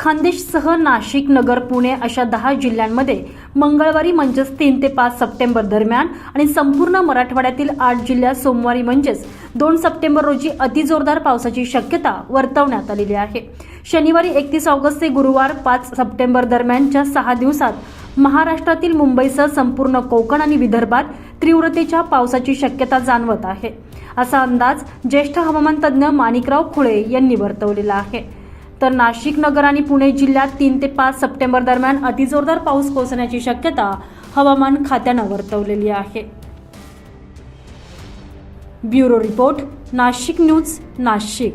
खानदेशसह नाशिक नगर पुणे अशा दहा जिल्ह्यांमध्ये मंगळवारी म्हणजेच तीन ते पाच सप्टेंबर दरम्यान आणि संपूर्ण मराठवाड्यातील आठ जिल्ह्यात सोमवारी म्हणजेच दोन सप्टेंबर रोजी अतिजोरदार पावसाची शक्यता वर्तवण्यात आलेली आहे. शनिवारी एकतीस ऑगस्ट ते गुरुवार पाच सप्टेंबर दरम्यानच्या सहा दिवसात महाराष्ट्रातील मुंबईसह संपूर्ण कोकण आणि विदर्भात तीव्रतेच्या पावसाची शक्यता जाणवत आहे. असा अंदाज ज्येष्ठ हवामान तज्ज्ञ माणिकराव खुळे यांनी वर्तवलेला आहे. तर नाशिक नगर आणि पुणे जिल्ह्यात तीन ते पाच सप्टेंबर दरम्यान अतिजोरदार पाऊस कोसळण्याची शक्यता हवामान खात्यानं वर्तवलेली आहे. Bureau report Nashik news Nashik.